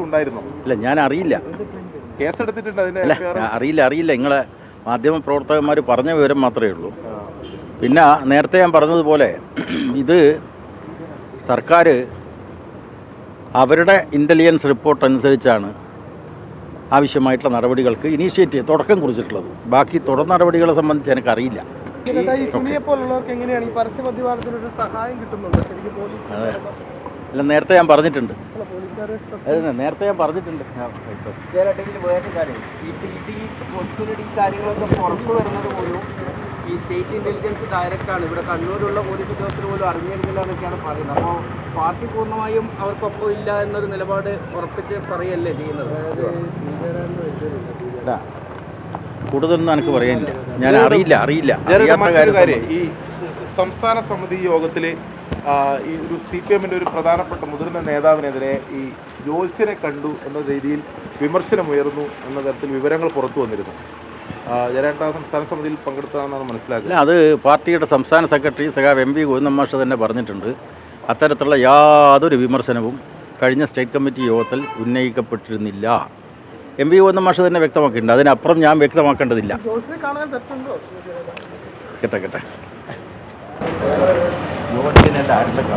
Case ഉണ്ടായിരുന്നോ? ഇല്ല ഞാൻ അറിയില്ല കേസെടുത്തിട്ടുണ്ട് അതിന്റെ അല്ല അറിയില്ല അറിയില്ല. നിങ്ങളെ മാധ്യമ പ്രവർത്തകന്മാർ പറഞ്ഞ വിവരം മാത്രമേ ഉള്ളൂ. പിന്നെ നേരത്തെ ഞാൻ പറഞ്ഞതുപോലെ ഇത് സർക്കാർ അവരുടെ ഇന്റലിജൻസ് റിപ്പോർട്ട് അനുസരിച്ചാണ് ആവശ്യമായിട്ടുള്ള നടപടികൾക്ക് ഇനീഷ്യേറ്റ് തുടക്കം കുറിച്ചിട്ടുള്ളത്. ബാക്കി തുടർ നടപടികളെ സംബന്ധിച്ച് എനിക്കറിയില്ല. അല്ല നേരത്തെ ഞാൻ പറഞ്ഞിട്ടുണ്ട്. നേരത്തെ ഞാൻ പറഞ്ഞിട്ടുണ്ട്. ഇതിൽ കാര്യം ഈ കാര്യങ്ങളൊക്കെ പുറത്തു വരുന്നത് പോലും ഈ സ്റ്റേറ്റ് ഇന്റലിജൻസ് ആണ് ഇവിടെ കണ്ണൂരുള്ള പോലീസ് ഉദ്യോഗസ്ഥർ പോലും അറിഞ്ഞിരുന്നില്ല എന്നൊക്കെയാണ് പറയുന്നത്. അപ്പോൾ പാർട്ടി പൂർണമായും അവർക്കൊപ്പം ഇല്ല എന്നൊരു നിലപാട് ഉറപ്പിച്ച് പറയല്ലേ ചെയ്യുന്നത്? കൂടുതലൊന്നും എനിക്ക് പറയാനില്ല. ഞാൻ അറിയില്ല അറിയില്ല. ഈ സംസ്ഥാന സമിതി യോഗത്തിൽ ഈ ഒരു സി പി എമ്മിന്റെ ഒരു പ്രധാനപ്പെട്ട മുതിർന്ന നേതാവിനെതിരെ ഈ ജോത്സ്യനെ കണ്ടു എന്ന രീതിയിൽ വിമർശനമുയർന്നു എന്ന തരത്തിൽ വിവരങ്ങൾ പുറത്തു വന്നിരുന്നു. ആ, സംസ്ഥാന സമിതിയിൽ പങ്കെടുത്തതാണെന്നാണ് മനസ്സിലാക്കുന്നത്. അല്ല അത് പാർട്ടിയുടെ സംസ്ഥാന സെക്രട്ടറി സഖാവ് എം വി ഗോവിന്ദമാഷ തന്നെ പറഞ്ഞിട്ടുണ്ട്. അത്തരത്തിലുള്ള യാതൊരു വിമർശനവും കഴിഞ്ഞ സ്റ്റേറ്റ് കമ്മിറ്റി യോഗത്തിൽ ഉന്നയിക്കപ്പെട്ടിരുന്നില്ല. എം വി ഗോവിന്ദമാഷ തന്നെ വ്യക്തമാക്കിയിട്ടുണ്ട്. അതിനപ്പുറം ഞാൻ വ്യക്തമാക്കേണ്ടതില്ല. ജോസിനെ കാണാൻ തെറ്റുണ്ടോ? കേട്ടെ കേട്ടെ. యువతి ఆడలేదు